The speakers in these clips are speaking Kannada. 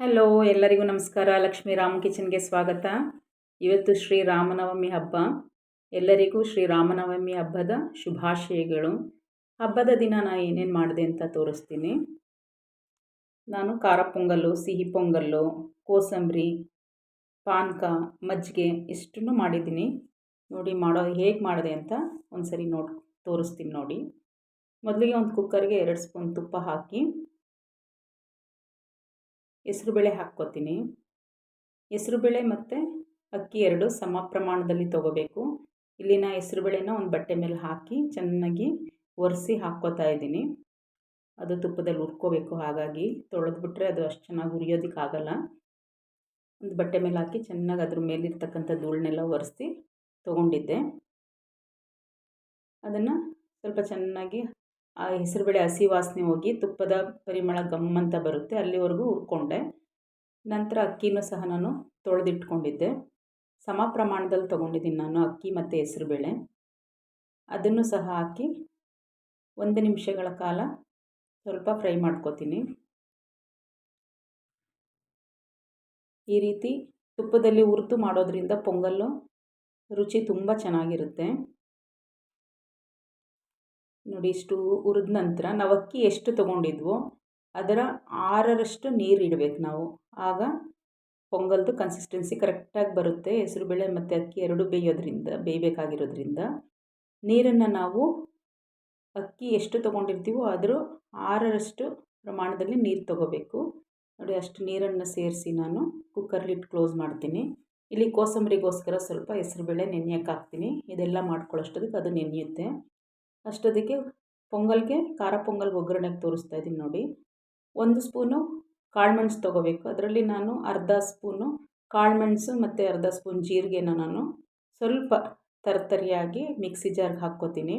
ಹಲೋ ಎಲ್ಲರಿಗೂ ನಮಸ್ಕಾರ. ಲಕ್ಷ್ಮೀ ರಾಮ್ ಕಿಚನ್ಗೆ ಸ್ವಾಗತ. ಇವತ್ತು ಶ್ರೀ ರಾಮನವಮಿ ಹಬ್ಬ. ಎಲ್ಲರಿಗೂ ಶ್ರೀ ರಾಮನವಮಿ ಹಬ್ಬದ ಶುಭಾಶಯಗಳು. ಹಬ್ಬದ ದಿನ ನಾನು ಏನೇನು ಮಾಡಿದೆ ಅಂತ ತೋರಿಸ್ತೀನಿ. ನಾನು ಖಾರ ಪೊಂಗಲ್ಲು, ಸಿಹಿ ಪೊಂಗಲ್ಲು, ಕೋಸಂಬರಿ, ಪಾನಕ, ಮಜ್ಜಿಗೆ ಇಷ್ಟನ್ನು ಮಾಡಿದ್ದೀನಿ. ನೋಡಿ ಮಾಡೋ ಹೇಗೆ ಮಾಡಿದೆ ಅಂತ ಒಂದು ಸರಿ ನೋಡಿ ತೋರಿಸ್ತೀನಿ ನೋಡಿ. ಮೊದಲಿಗೆ ಒಂದು ಕುಕ್ಕರ್ಗೆ ಎರಡು ಸ್ಪೂನ್ ತುಪ್ಪ ಹಾಕಿ ಹೆಸ್ರುಬೇಳೆ ಹಾಕ್ಕೋತೀನಿ. ಹೆಸ್ರುಬೇಳೆ ಮತ್ತು ಅಕ್ಕಿ ಎರಡು ಸಮ ಪ್ರಮಾಣದಲ್ಲಿ ತೊಗೋಬೇಕು. ಇಲ್ಲಿನ ಹೆಸ್ರುಬೇಳೆನ ಒಂದು ಬಟ್ಟೆ ಮೇಲೆ ಹಾಕಿ ಚೆನ್ನಾಗಿ ಒರೆಸಿ ಹಾಕ್ಕೋತಾ ಇದ್ದೀನಿ. ಅದು ತುಪ್ಪದಲ್ಲಿ ಹುರ್ಕೋಬೇಕು. ಹಾಗಾಗಿ ತೊಳೆದ್ಬಿಟ್ರೆ ಅದು ಅಷ್ಟು ಚೆನ್ನಾಗಿ ಉರಿಯೋದಕ್ಕಾಗಲ್ಲ ಒಂದು ಬಟ್ಟೆ ಮೇಲೆ ಹಾಕಿ ಚೆನ್ನಾಗಿ ಅದ್ರ ಮೇಲಿರ್ತಕ್ಕಂಥ ಧೂಳನ್ನೆಲ್ಲ ಒರೆಸಿ ತೊಗೊಂಡಿದ್ದೆ. ಅದನ್ನು ಸ್ವಲ್ಪ ಚೆನ್ನಾಗಿ ಆ ಹೆಸರುಬೇಳೆ ಹಸಿ ವಾಸನೆ ಹೋಗಿ ತುಪ್ಪದ ಪರಿಮಳ ಗಮ್ಮಂತ ಬರುತ್ತೆ, ಅಲ್ಲಿವರೆಗೂ ಹುರ್ಕೊಂಡೆ. ನಂತರ ಅಕ್ಕಿನೂ ಸಹ ನಾನು ತೊಳೆದಿಟ್ಕೊಂಡಿದ್ದೆ. ಸಮ ಪ್ರಮಾಣದಲ್ಲಿ ತೊಗೊಂಡಿದ್ದೀನಿ ನಾನು ಅಕ್ಕಿ ಮತ್ತು ಹೆಸರುಬೇಳೆ ಅದನ್ನು ಸಹ ಹಾಕಿ ಒಂದು ನಿಮಿಷಗಳ ಕಾಲ ಸ್ವಲ್ಪ ಫ್ರೈ ಮಾಡ್ಕೋತೀನಿ. ಈ ರೀತಿ ತುಪ್ಪದಲ್ಲಿ ಹುರಿದು ಮಾಡೋದ್ರಿಂದ ಪೊಂಗಲ್ಲು ರುಚಿ ತುಂಬ ಚೆನ್ನಾಗಿರುತ್ತೆ. ನೋಡಿ, ಇಷ್ಟು ಹುರಿದ ನಂತರ ನಾವು ಅಕ್ಕಿ ಎಷ್ಟು ತೊಗೊಂಡಿದ್ವೋ ಅದರ ಆರರಷ್ಟು ನೀರು ಇಡಬೇಕು ನಾವು. ಆಗ ಪೊಂಗಲ್ದು ಕನ್ಸಿಸ್ಟೆನ್ಸಿ ಕರೆಕ್ಟಾಗಿ ಬರುತ್ತೆ ಹೆಸರುಬೇಳೆ ಮತ್ತು ಅಕ್ಕಿ ಎರಡು ಬೇಯೋದ್ರಿಂದ, ಬೇಯಬೇಕಾಗಿರೋದ್ರಿಂದ. ನೀರನ್ನು ನಾವು ಅಕ್ಕಿ ಎಷ್ಟು ತೊಗೊಂಡಿರ್ತೀವೋ ಅದರ ಆರರಷ್ಟು ಪ್ರಮಾಣದಲ್ಲಿ ನೀರು ತೊಗೋಬೇಕು. ನೋಡಿ, ಅಷ್ಟು ನೀರನ್ನು ಸೇರಿಸಿ ನಾನು ಕುಕ್ಕರ್ಲಿಟ್ಟು ಕ್ಲೋಸ್ ಮಾಡ್ತೀನಿ. ಇಲ್ಲಿ ಕೋಸಂಬರಿಗೋಸ್ಕರ ಸ್ವಲ್ಪ ಹೆಸರುಬೇಳೆ ನೆನೆಯೋಕೆ ಹಾಕ್ತೀನಿ. ಇದೆಲ್ಲ ಮಾಡ್ಕೊಳ್ಳೋಷ್ಟೊದಕ್ಕೆ ಅದು ನೆನೆಯುತ್ತೆ ಅಷ್ಟೊತ್ತಿಗೆ ಪೊಂಗಲ್ಗೆ ಖಾರ ಪೊಂಗಲ್ಗೆ ಒಗ್ಗರಣೆಗೆ ತೋರಿಸ್ತಾ ಇದ್ದೀನಿ ನೋಡಿ. ಒಂದು ಸ್ಪೂನು ಕಾಳುಮೆಣ್ಸು ತೊಗೋಬೇಕು. ಅದರಲ್ಲಿ ನಾನು ಅರ್ಧ ಸ್ಪೂನು ಕಾಳುಮೆಣಸು ಮತ್ತು ಅರ್ಧ ಸ್ಪೂನ್ ಜೀರಿಗೆನ ನಾನು ಸ್ವಲ್ಪ ತರತರಿಯಾಗಿ ಮಿಕ್ಸಿ ಜಾರ್ಗೆ ಹಾಕ್ಕೋತೀನಿ.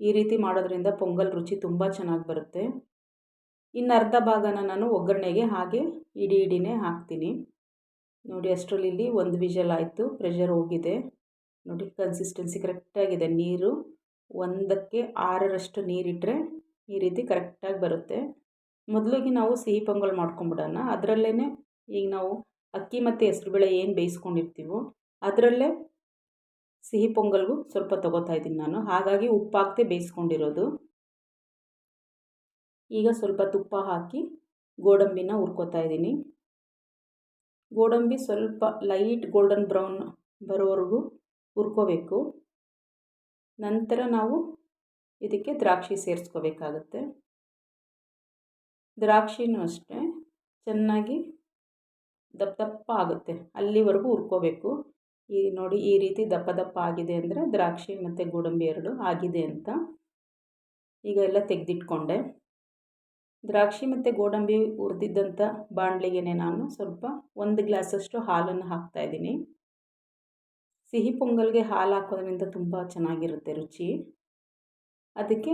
ಈ ರೀತಿ ಮಾಡೋದ್ರಿಂದ ಪೊಂಗಲ್ ರುಚಿ ತುಂಬ ಚೆನ್ನಾಗಿ ಬರುತ್ತೆ. ಇನ್ನು ಅರ್ಧ ಭಾಗನ ನಾನು ಒಗ್ಗರಣೆಗೆ ಹಾಗೆ ಇಡಿ ಇಡಿನೇ ಹಾಕ್ತೀನಿ. ನೋಡಿ ಅಷ್ಟರಲ್ಲಿ ಇಲ್ಲಿ ಒಂದು ವಿಷಲ್ ಆಯಿತು. ಪ್ರೆಷರ್ ಹೋಗಿದೆ. ನೋಡಿ ಕನ್ಸಿಸ್ಟೆನ್ಸಿ ಕರೆಕ್ಟಾಗಿದೆ. ನೀರು ಒಂದಕ್ಕೆ ಆರರಷ್ಟು ನೀರಿಟ್ಟರೆ ಈ ರೀತಿ ಕರೆಕ್ಟಾಗಿ ಬರುತ್ತೆ. ಮೊದಲಿಗೆ ನಾವು ಸಿಹಿ ಪೊಂಗಲ್ ಮಾಡ್ಕೊಂಬಿಡೋಣ. ಅದರಲ್ಲೇ ಈಗ ನಾವು ಅಕ್ಕಿ ಮತ್ತು ಹೆಸರುಬೇಳೆ ಏನು ಬೇಯಿಸ್ಕೊಂಡಿರ್ತೀವೋ ಅದರಲ್ಲೇ ಸಿಹಿ ಪೊಂಗಲ್ಗೂ ಸ್ವಲ್ಪ ತೊಗೋತಾ ಇದ್ದೀನಿ ನಾನು. ಹಾಗಾಗಿ ಉಪ್ಪು ಹಾಕ್ತೆ ಬೇಯಿಸ್ಕೊಂಡಿರೋದು. ಈಗ ಸ್ವಲ್ಪ ತುಪ್ಪ ಹಾಕಿ ಗೋಡಂಬಿನ ಹುರ್ಕೋತಾ ಇದ್ದೀನಿ. ಗೋಡಂಬಿ ಸ್ವಲ್ಪ ಲೈಟ್ ಗೋಲ್ಡನ್ ಬ್ರೌನ್ ಬರೋವರೆಗೂ ಹುರ್ಕೋಬೇಕು. ನಂತರ ನಾವು ಇದಕ್ಕೆ ದ್ರಾಕ್ಷಿ ಸೇರಿಸ್ಕೋಬೇಕಾಗತ್ತೆ. ದ್ರಾಕ್ಷಿನೂ ಅಷ್ಟೇ, ಚೆನ್ನಾಗಿ ದಪ್ಪ ದಪ್ಪ ಆಗುತ್ತೆ. ಅಲ್ಲಿವರೆಗೂ ಹುರ್ಕೋಬೇಕು. ಈ ನೋಡಿ, ಈ ರೀತಿ ದಪ್ಪ ದಪ್ಪ ಆಗಿದೆ ಅಂದರೆ ದ್ರಾಕ್ಷಿ ಮತ್ತು ಗೋಡಂಬಿ ಎರಡು ಆಗಿದೆ ಅಂತ ಈಗ ಎಲ್ಲ ತೆಗೆದಿಟ್ಕೊಂಡೆ. ದ್ರಾಕ್ಷಿ ಮತ್ತು ಗೋಡಂಬಿ ಹುರಿದಿದ್ದಂಥ ಬಾಣಲಿಗೆ ನಾನು ಸ್ವಲ್ಪ ಒಂದು ಗ್ಲಾಸಷ್ಟು ಹಾಲನ್ನು ಹಾಕ್ತಾಯಿದ್ದೀನಿ ಸಿಹಿ ಪೊಂಗಲ್ಗೆ ಹಾಲು ಹಾಕೋದ್ರಿಂದ ತುಂಬ ಚೆನ್ನಾಗಿರುತ್ತೆ ರುಚಿ. ಅದಕ್ಕೆ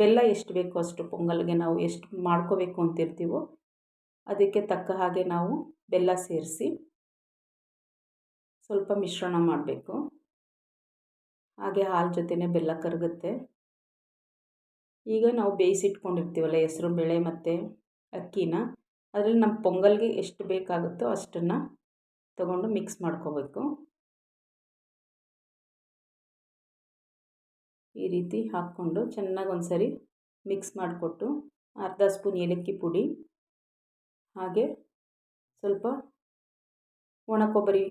ಬೆಲ್ಲ ಎಷ್ಟು ಬೇಕೋ ಅಷ್ಟು ಪೊಂಗಲ್ಗೆ ನಾವು ಎಷ್ಟು ಮಾಡ್ಕೋಬೇಕು ಅಂತಿರ್ತೀವೋ ಅದಕ್ಕೆ ತಕ್ಕ ಹಾಗೆ ನಾವು ಬೆಲ್ಲ ಸೇರಿಸಿ ಸ್ವಲ್ಪ ಮಿಶ್ರಣ ಮಾಡಬೇಕು. ಹಾಗೆ ಹಾಲು ಜೊತೆನೇ ಬೆಲ್ಲ ಕರಗುತ್ತೆ. ಈಗ ನಾವು ಬೇಯಿಸಿಟ್ಕೊಂಡಿರ್ತೀವಲ್ಲ ಹೆಸರು, ಬೇಳೆ ಮತ್ತು ಅಕ್ಕಿನ, ಅದರಲ್ಲಿ ನಮ್ಮ ಪೊಂಗಲ್ಗೆ ಎಷ್ಟು ಬೇಕಾಗುತ್ತೋ ಅಷ್ಟನ್ನು ತಗೊಂಡು ಮಿಕ್ಸ್ ಮಾಡ್ಕೋಬೇಕು. ಈ ರೀತಿ ಹಾಕ್ಕೊಂಡು ಚೆನ್ನಾಗಿ ಒಂದು ಸರಿ ಮಿಕ್ಸ್ ಮಾಡಿಕೊಟ್ಟು ಅರ್ಧ ಸ್ಪೂನ್ ಏಲಕ್ಕಿ ಪುಡಿ, ಹಾಗೆ ಸ್ವಲ್ಪ ಒಣ ಕೊಬ್ಬರಿ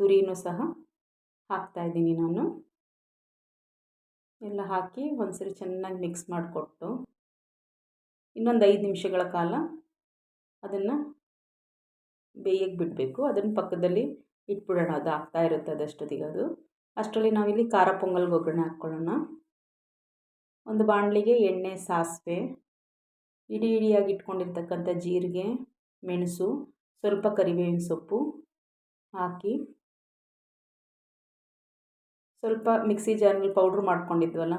ತುರಿನೂ ಸಹ ಹಾಕ್ತಾಯಿದ್ದೀನಿ ನಾನು. ಎಲ್ಲ ಹಾಕಿ ಒಂದು ಸರಿ ಚೆನ್ನಾಗಿ ಮಿಕ್ಸ್ ಮಾಡಿಕೊಟ್ಟು ಇನ್ನೊಂದು ಐದು ನಿಮಿಷಗಳ ಕಾಲ ಅದನ್ನು ಬೇಯಕ್ಕೆ ಬಿಡಬೇಕು. ಅದನ್ನು ಪಕ್ಕದಲ್ಲಿ ಇಟ್ಬಿಡೋಣ, ಅದು ಆಗ್ತಾ ಇರುತ್ತೆ ಅದಷ್ಟೊತ್ತಿಗೆ ಅದು. ಅಷ್ಟರಲ್ಲಿ ನಾವಿಲ್ಲಿ ಖಾರ ಪೊಂಗಲ್ಗೆ ಒಗ್ಗರಣೆ ಹಾಕ್ಕೊಳ್ಳೋಣ. ಒಂದು ಬಾಣಲಿಗೆ ಎಣ್ಣೆ ಸಾಸಿವೆ, ಇಡಿ ಇಡಿಯಾಗಿ ಇಟ್ಕೊಂಡಿರ್ತಕ್ಕಂಥ ಜೀರಿಗೆ, ಮೆಣಸು, ಸ್ವಲ್ಪ ಕರಿಬೇವಿನ ಸೊಪ್ಪು ಹಾಕಿ ಸ್ವಲ್ಪ ಮಿಕ್ಸಿ ಜಾರ್ನಲ್ಲಿ ಪೌಡ್ರ್ ಮಾಡ್ಕೊಂಡಿದ್ವಲ್ಲ,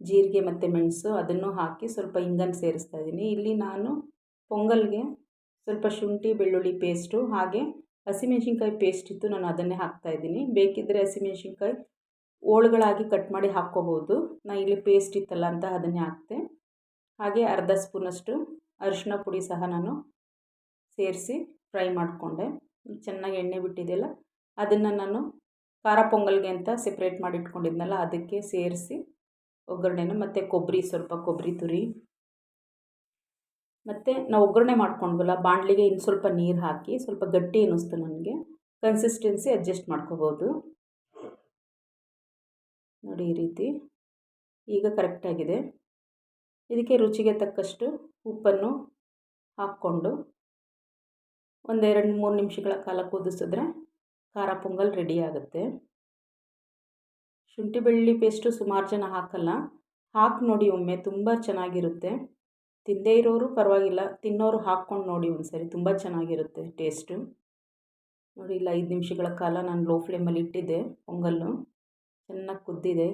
ಜೀರಿಗೆ ಮತ್ತು ಮೆಣಸು ಅದನ್ನು ಹಾಕಿ ಸ್ವಲ್ಪ ಇಂಗನ್ನು ಸೇರಿಸ್ತಾ ಇದ್ದೀನಿ. ಇಲ್ಲಿ ನಾನು ಪೊಂಗಲ್ಗೆ ಸ್ವಲ್ಪ ಶುಂಠಿ, ಬೆಳ್ಳುಳ್ಳಿ ಪೇಸ್ಟು ಹಾಗೆ ಹಸಿಮೆಣ್ಸಿನ್ಕಾಯಿ ಪೇಸ್ಟ್ ಇತ್ತು, ನಾನು ಅದನ್ನೇ ಹಾಕ್ತಾಯಿದ್ದೀನಿ ಬೇಕಿದ್ದರೆ ಹಸಿಮೆಣ್ಸಿನ್ಕಾಯಿ ಹೋಳುಗಳಾಗಿ ಕಟ್ ಮಾಡಿ ಹಾಕ್ಕೋಬೋದು. ನಾನು ಇಲ್ಲಿ ಪೇಸ್ಟ್ ಇತ್ತಲ್ಲ ಅಂತ ಅದನ್ನೇ ಹಾಕಿದೆ ಹಾಗೆ ಅರ್ಧ ಸ್ಪೂನಷ್ಟು ಅರಿಶಿನ ಪುಡಿ ಸಹ ನಾನು ಸೇರಿಸಿ ಫ್ರೈ ಮಾಡಿಕೊಂಡೆ. ಚೆನ್ನಾಗಿ ಎಣ್ಣೆ ಬಿಟ್ಟಿದೆಯಲ್ಲ, ಅದನ್ನು ನಾನು ಖಾರ ಪೊಂಗಲ್ಗೆ ಅಂತ ಸೆಪ್ರೇಟ್ ಮಾಡಿ ಇಟ್ಕೊಂಡಿದ್ನಲ್ಲ, ಅದಕ್ಕೆ ಸೇರಿಸಿ ಒಗ್ಗರಣೆನ ಮತ್ತು ಕೊಬ್ಬರಿ, ಸ್ವಲ್ಪ ಕೊಬ್ಬರಿ ತುರಿ. ಮತ್ತು ನಾವು ಒಗ್ಗರಣೆ ಮಾಡ್ಕೊಂಡ್ವಲ್ಲ, ಬಾಣಲಿಗೆ ಇನ್ನು ಸ್ವಲ್ಪ ನೀರು ಹಾಕಿ ಸ್ವಲ್ಪ ಗಟ್ಟಿ ಅನ್ನಿಸ್ತು ನನಗೆ. ಕನ್ಸಿಸ್ಟೆನ್ಸಿ ಅಡ್ಜಸ್ಟ್ ಮಾಡ್ಕೋಬೋದು. ನೋಡಿ ಈ ರೀತಿ. ಈಗ ಕರೆಕ್ಟಾಗಿದೆ ಇದಕ್ಕೆ ರುಚಿಗೆ ತಕ್ಕಷ್ಟು ಉಪ್ಪನ್ನು ಹಾಕ್ಕೊಂಡು ಒಂದೆರಡು ಮೂರು ನಿಮಿಷಗಳ ಕಾಲ ಕುದಿಸಿದ್ರೆ ಖಾರ ಪೊಂಗಲ್ ರೆಡಿ ಆಗುತ್ತೆ. ಶುಂಠಿ ಬೆಳ್ಳುಳ್ಳಿ ಪೇಸ್ಟು ಸುಮಾರು ಜನ ಹಾಕಲ್ಲ. ಹಾಕಿ ನೋಡಿ ಒಮ್ಮೆ, ತುಂಬ ಚೆನ್ನಾಗಿರುತ್ತೆ. ತಿಂದೇ ಇರೋರು ಪರವಾಗಿಲ್ಲ, ತಿನ್ನೋರು ಹಾಕ್ಕೊಂಡು ನೋಡಿ ಒಂದು ಸರಿ ತುಂಬ ಚೆನ್ನಾಗಿರುತ್ತೆ ಟೇಸ್ಟು ನೋಡಿ, ಇಲ್ಲ ಐದು ನಿಮಿಷಗಳ ಕಾಲ ನಾನು ಲೋ ಫ್ಲೇಮಲ್ಲಿ ಇಟ್ಟಿದ್ದೆ ಪೊಂಗಲ್ಲು. ಚೆನ್ನಾಗಿ ಕುದ್ದಿದೆ.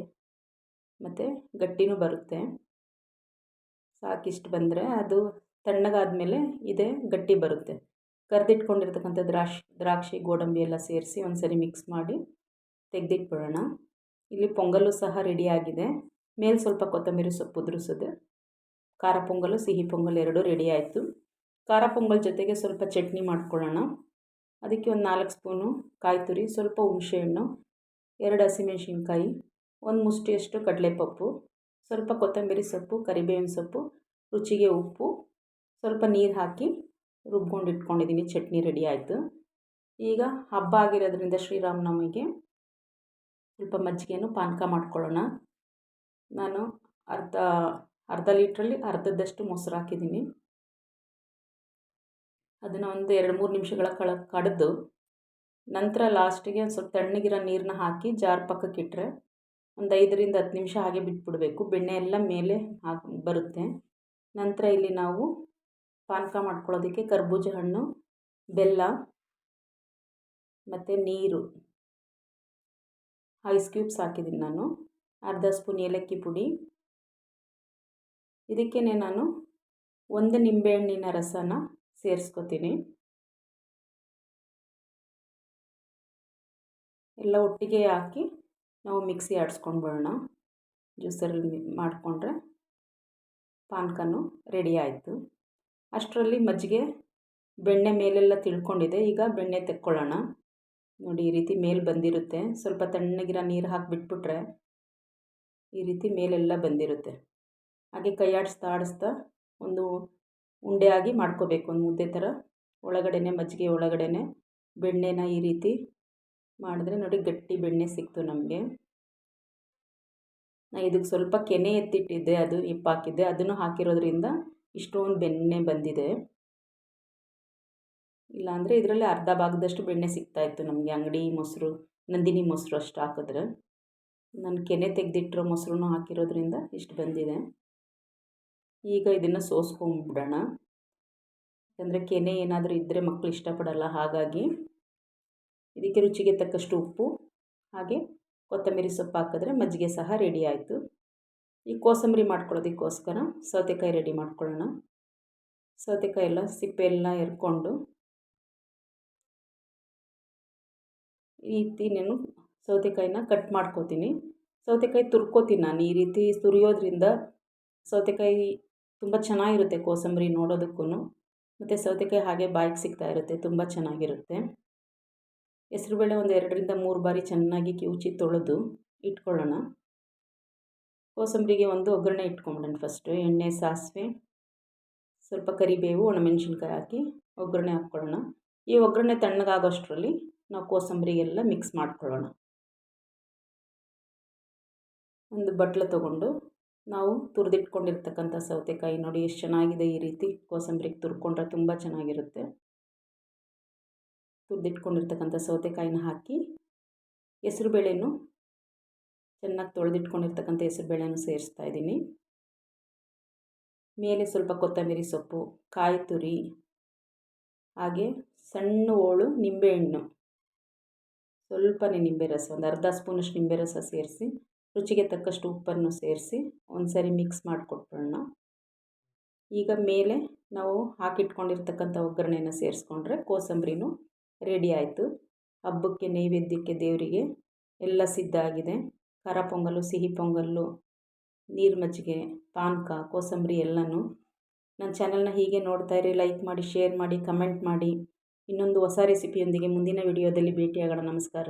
ಮತ್ತು ಗಟ್ಟಿನೂ ಬರುತ್ತೆ. ಸಾಕಿಷ್ಟು ಬಂದರೆ ಅದು ತಣ್ಣಗಾದಮೇಲೆ ಇದೇ, ಗಟ್ಟಿ ಬರುತ್ತೆ. ಕರೆದಿಟ್ಕೊಂಡಿರ್ತಕ್ಕಂಥ ದ್ರಾಕ್ಷಿ ದ್ರಾಕ್ಷಿ, ಗೋಡಂಬಿ ಎಲ್ಲ ಸೇರಿಸಿ ಒಂದು ಸರಿ ಮಿಕ್ಸ್ ಮಾಡಿ ತೆಗೆದಿಟ್ಬಿಡೋಣ. ಇಲ್ಲಿ ಪೊಂಗಲ್ಲು ಸಹ ರೆಡಿಯಾಗಿದೆ ಮೇಲೆ ಸ್ವಲ್ಪ ಕೊತ್ತಂಬರಿ ಸೊಪ್ಪು ಉದುರಿಸಿದೆ. ಖಾರ ಪೊಂಗಲು, ಸಿಹಿ ಪೊಂಗಲ್ ಎರಡೂ ರೆಡಿ ಆಯಿತು. ಖಾರ ಪೊಂಗಲ್ ಜೊತೆಗೆ ಸ್ವಲ್ಪ ಚಟ್ನಿ ಮಾಡ್ಕೊಳ್ಳೋಣ. ಅದಕ್ಕೆ ಒಂದು ನಾಲ್ಕು ಸ್ಪೂನು ಕಾಯಿ ತುರಿ ಸ್ವಲ್ಪ ಹುಣಸೆಹಣ್ಣು ಎರಡು ಹಸಿಮೆಣಸಿನ್ಕಾಯಿ, ಒಂದು ಮುಷ್ಟಿಯಷ್ಟು ಕಡಲೆಪಪ್ಪು, ಸ್ವಲ್ಪ ಕೊತ್ತಂಬರಿ ಸೊಪ್ಪು, ಕರಿಬೇವಿನ ಸೊಪ್ಪು, ರುಚಿಗೆ ಉಪ್ಪು, ಸ್ವಲ್ಪ ನೀರು ಹಾಕಿ ರುಬ್ಕೊಂಡು ಇಟ್ಕೊಂಡಿದ್ದೀನಿ ಚಟ್ನಿ ರೆಡಿ ಆಯಿತು. ಈಗ ಹಬ್ಬ ಆಗಿರೋದ್ರಿಂದ ಶ್ರೀರಾಮನವಮಿಗೆ ಸ್ವಲ್ಪ ಮಜ್ಜಿಗೆಯನ್ನು ಪಾನಕ ಮಾಡ್ಕೊಳ್ಳೋಣ. ನಾನು ಅರ್ಧ ಅರ್ಧ ಲೀಟ್ರಲ್ಲಿ ಅರ್ಧದಷ್ಟು ಮೊಸರು ಹಾಕಿದ್ದೀನಿ ಅದನ್ನು ಒಂದು ಎರಡು ಮೂರು ನಿಮಿಷಗಳ ಕಳ, ಕಡೆದು ನಂತರ ಲಾಸ್ಟಿಗೆ ಒಂದು ಸ್ವಲ್ಪ ತಣ್ಣಗಿರೋ ನೀರನ್ನ ಹಾಕಿ ಜಾರ್ ಪಕ್ಕಕ್ಕೆ ಇಟ್ಟರೆ ಒಂದು ಐದರಿಂದ ಹತ್ತು ನಿಮಿಷ ಹಾಗೆ ಬಿಟ್ಬಿಡಬೇಕು. ಬೆಣ್ಣೆ ಎಲ್ಲ ಮೇಲೆ ಹಾಕಿ ಬರುತ್ತೆ. ನಂತರ ಇಲ್ಲಿ ನಾವು ಪಾನಕ ಮಾಡ್ಕೊಳ್ಳೋದಕ್ಕೆ ಕರ್ಬೂಜ ಹಣ್ಣು, ಬೆಲ್ಲ ಮತ್ತು ನೀರು. ಐಸ್ ಕ್ಯೂಬ್ಸ್ ಹಾಕಿದ್ದೀನಿ ನಾನು. ಅರ್ಧ ಸ್ಪೂನ್ ಏಲಕ್ಕಿ ಪುಡಿ. ಇದಕ್ಕೇ ನಾನು ಒಂದು ನಿಂಬೆಹಣ್ಣಿನ ರಸನ ಸೇರಿಸ್ಕೊತೀನಿ. ಎಲ್ಲ ಒಟ್ಟಿಗೆ ಹಾಕಿ ನಾವು ಮಿಕ್ಸಿ ಆಡಿಸ್ಕೊಂಡು ಜ್ಯೂಸರಲ್ಲಿ ಮಾಡಿಕೊಂಡ್ರೆ ಪಾನಕನೂ ರೆಡಿ ಆಯಿತು. ಅಷ್ಟರಲ್ಲಿ ಮಜ್ಜಿಗೆ ಬೆಣ್ಣೆ ಮೇಲೆಲ್ಲ ತಿಳ್ಕೊಂಡಿದೆ. ಈಗ ಬೆಣ್ಣೆ ತೆಕ್ಕೊಳ್ಳೋಣ. ನೋಡಿ, ಈ ರೀತಿ ಮೇಲೆ ಬಂದಿರುತ್ತೆ. ಸ್ವಲ್ಪ ತಣ್ಣಗಿರೋ ನೀರು ಹಾಕಿಬಿಟ್ಬಿಟ್ರೆ ಈ ರೀತಿ ಮೇಲೆಲ್ಲ ಬಂದಿರುತ್ತೆ. ಹಾಗೆ ಕೈ ಆಡಿಸ್ತಾ ಆಡಿಸ್ತಾ ಒಂದು ಉಂಡೆಯಾಗಿ ಮಾಡ್ಕೋಬೇಕು. ಒಂದು ಮುದ್ದೆ ಥರ ಒಳಗಡೆನೆ, ಮಜ್ಜಿಗೆ ಒಳಗಡೆನೆ ಬೆಣ್ಣೆನ ಈ ರೀತಿ ಮಾಡಿದ್ರೆ ನೋಡಿ ಗಟ್ಟಿ ಬೆಣ್ಣೆ ಸಿಕ್ತು ನಮಗೆ. ನಾ ಇದಕ್ಕೆ ಸ್ವಲ್ಪ ಕೆನೆ ಎತ್ತಿಟ್ಟಿದ್ದೆ, ಅದು ಹಿಪ್ಪಾಕಿದ್ದೆ ಅದನ್ನು ಹಾಕಿರೋದ್ರಿಂದ ಇಷ್ಟೊಂದು ಬೆಣ್ಣೆ ಬಂದಿದೆ. ಇಲ್ಲಾಂದರೆ ಇದರಲ್ಲಿ ಅರ್ಧ ಭಾಗದಷ್ಟು ಬೆಣ್ಣೆ ಸಿಗ್ತಾಯಿತ್ತು ನಮಗೆ, ಅಂಗಡಿ ಮೊಸರು, ನಂದಿನಿ ಮೊಸರು ಅಷ್ಟು ಹಾಕಿದ್ರೆ. ನಾನು ಕೆನೆ ತೆಗೆದಿಟ್ಟಿರೋ ಮೊಸರನ್ನು ಹಾಕಿರೋದ್ರಿಂದ ಇಷ್ಟು ಬಂದಿದೆ. ಈಗ ಇದನ್ನು ಸೋಸ್ಕೊಂಬಿಡೋಣ. ಯಾಕಂದರೆ ಕೆನೆ ಏನಾದರೂ ಇದ್ದರೆ ಮಕ್ಕಳು ಇಷ್ಟಪಡಲ್ಲ, ಹಾಗಾಗಿ ಇದಕ್ಕೆ ರುಚಿಗೆ ತಕ್ಕಷ್ಟು ಉಪ್ಪು, ಹಾಗೆ ಕೊತ್ತಂಬರಿ ಸೊಪ್ಪು ಹಾಕಿದ್ರೆ ಮಜ್ಜಿಗೆ ಸಹ ರೆಡಿ ಆಯಿತು. ಈ ಕೋಸಂಬರಿ ಮಾಡ್ಕೊಳ್ಳೋದಕ್ಕೋಸ್ಕರ ಸೌತೆಕಾಯಿ ರೆಡಿ ಮಾಡ್ಕೊಳ್ಳೋಣ. ಸೌತೆಕಾಯಿ ಎಲ್ಲ ಸಿಪ್ಪೆ ಎಲ್ಲ ಎರ್ಕೊಂಡು ಈ ರೀತಿ ನಾನು ಸೌತೆಕಾಯಿನ ಕಟ್ ಮಾಡ್ಕೋತೀನಿ. ಸೌತೆಕಾಯಿ ತುರ್ಕೋತೀನಿ ನಾನು. ಈ ರೀತಿ ತುರಿಯೋದ್ರಿಂದ ಸೌತೆಕಾಯಿ ತುಂಬ ಚೆನ್ನಾಗಿರುತ್ತೆ ಕೋಸಂಬರಿ ನೋಡೋದಕ್ಕೂ ಮತ್ತು ಸೌತೆಕಾಯಿ ಹಾಗೆ ಬಾಯಿಗೆ ಸಿಗ್ತಾ ಇರುತ್ತೆ, ತುಂಬ ಚೆನ್ನಾಗಿರುತ್ತೆ. ಹೆಸ್ರುಬೇಳೆ ಒಂದು ಎರಡರಿಂದ ಮೂರು ಬಾರಿ ಚೆನ್ನಾಗಿ ಕಿವುಚಿ ತೊಳೆದು ಇಟ್ಕೊಳ್ಳೋಣ. ಕೋಸಂಬರಿಗೆ ಒಂದು ಒಗ್ಗರಣೆ ಇಟ್ಕೊಂಬಿಡೋಣ ಫಸ್ಟು ಎಣ್ಣೆ, ಸಾಸಿವೆ, ಸ್ವಲ್ಪ ಕರಿಬೇವು, ಒಣಮೆಣಸಿನ್ಕಾಯಿ ಹಾಕಿ ಒಗ್ಗರಣೆ ಹಾಕ್ಕೊಳ್ಳೋಣ. ಈ ಒಗ್ಗರಣೆ ತಣ್ಣಗಾಗೋಷ್ಟರಲ್ಲಿ ನಾವು ಕೋಸಂಬರಿಗೆಲ್ಲ ಮಿಕ್ಸ್ ಮಾಡ್ಕೊಳ್ಳೋಣ. ಒಂದು ಬಟ್ಲು ತೊಗೊಂಡು ನಾವು ತುರಿದಿಟ್ಕೊಂಡಿರ್ತಕ್ಕಂಥ ಸೌತೆಕಾಯಿ ನೋಡಿ ಎಷ್ಟು ಚೆನ್ನಾಗಿದೆ ಈ ರೀತಿ ಕೋಸಂಬರಿಗೆ ತುರ್ಕೊಂಡ್ರೆ ತುಂಬ ಚೆನ್ನಾಗಿರುತ್ತೆ. ತುರಿದಿಟ್ಕೊಂಡಿರ್ತಕ್ಕಂಥ ಸೌತೆಕಾಯಿನ ಹಾಕಿ ಹೆಸ್ರುಬೇಳೆನೂ ಚೆನ್ನಾಗಿ ತೊಳೆದಿಟ್ಕೊಂಡಿರ್ತಕ್ಕಂಥ ಹೆಸ್ರುಬೇಳೆನೂ ಸೇರಿಸ್ತಾ ಇದ್ದೀನಿ. ಮೇಲೆ ಸ್ವಲ್ಪ ಕೊತ್ತಂಬರಿ ಸೊಪ್ಪು, ಕಾಯಿ ತುರಿ, ಹಾಗೆ ಸಣ್ಣ ಹೋಳು ನಿಂಬೆಹಣ್ಣು. ಸ್ವಲ್ಪನೇ ನಿಂಬೆ ರಸ, ಒಂದು ಅರ್ಧ ಸ್ಪೂನಷ್ಟು ನಿಂಬೆ ರಸ ಸೇರಿಸಿ, ರುಚಿಗೆ ತಕ್ಕಷ್ಟು ಉಪ್ಪನ್ನು ಸೇರಿಸಿ ಒಂದು ಮಿಕ್ಸ್ ಮಾಡಿಕೊಟ್ಬಿಡೋಣ. ಈಗ ಮೇಲೆ ನಾವು ಹಾಕಿಟ್ಕೊಂಡಿರ್ತಕ್ಕಂಥ ಒಗ್ಗರಣೆನ ಸೇರಿಸ್ಕೊಂಡ್ರೆ ಕೋಸಂಬರಿನೂ ರೆಡಿ ಆಯಿತು. ಹಬ್ಬಕ್ಕೆ ನೈವೇದ್ಯಕ್ಕೆ ದೇವರಿಗೆ ಎಲ್ಲ ಸಿದ್ಧ ಆಗಿದೆ. ಖಾರ ಪೊಂಗಲ್ಲು ಸಿಹಿ ಪೊಂಗಲ್ಲು ನೀರು ಮಜ್ಜಿಗೆ ಪಾನಕ ಕೋಸಂಬರಿ ಎಲ್ಲನೂ. ನನ್ನ ಚಾನಲ್ನ ಹೀಗೆ ನೋಡ್ತಾ ಇರಿ ಲೈಕ್ ಮಾಡಿ ಶೇರ್ ಮಾಡಿ ಕಮೆಂಟ್ ಮಾಡಿ. ಇನ್ನೊಂದು ಹೊಸ ರೆಸಿಪಿಯೊಂದಿಗೆ ಮುಂದಿನ ವಿಡಿಯೋದಲ್ಲಿ ಭೇಟಿಯಾಗೋಣ. ನಮಸ್ಕಾರ.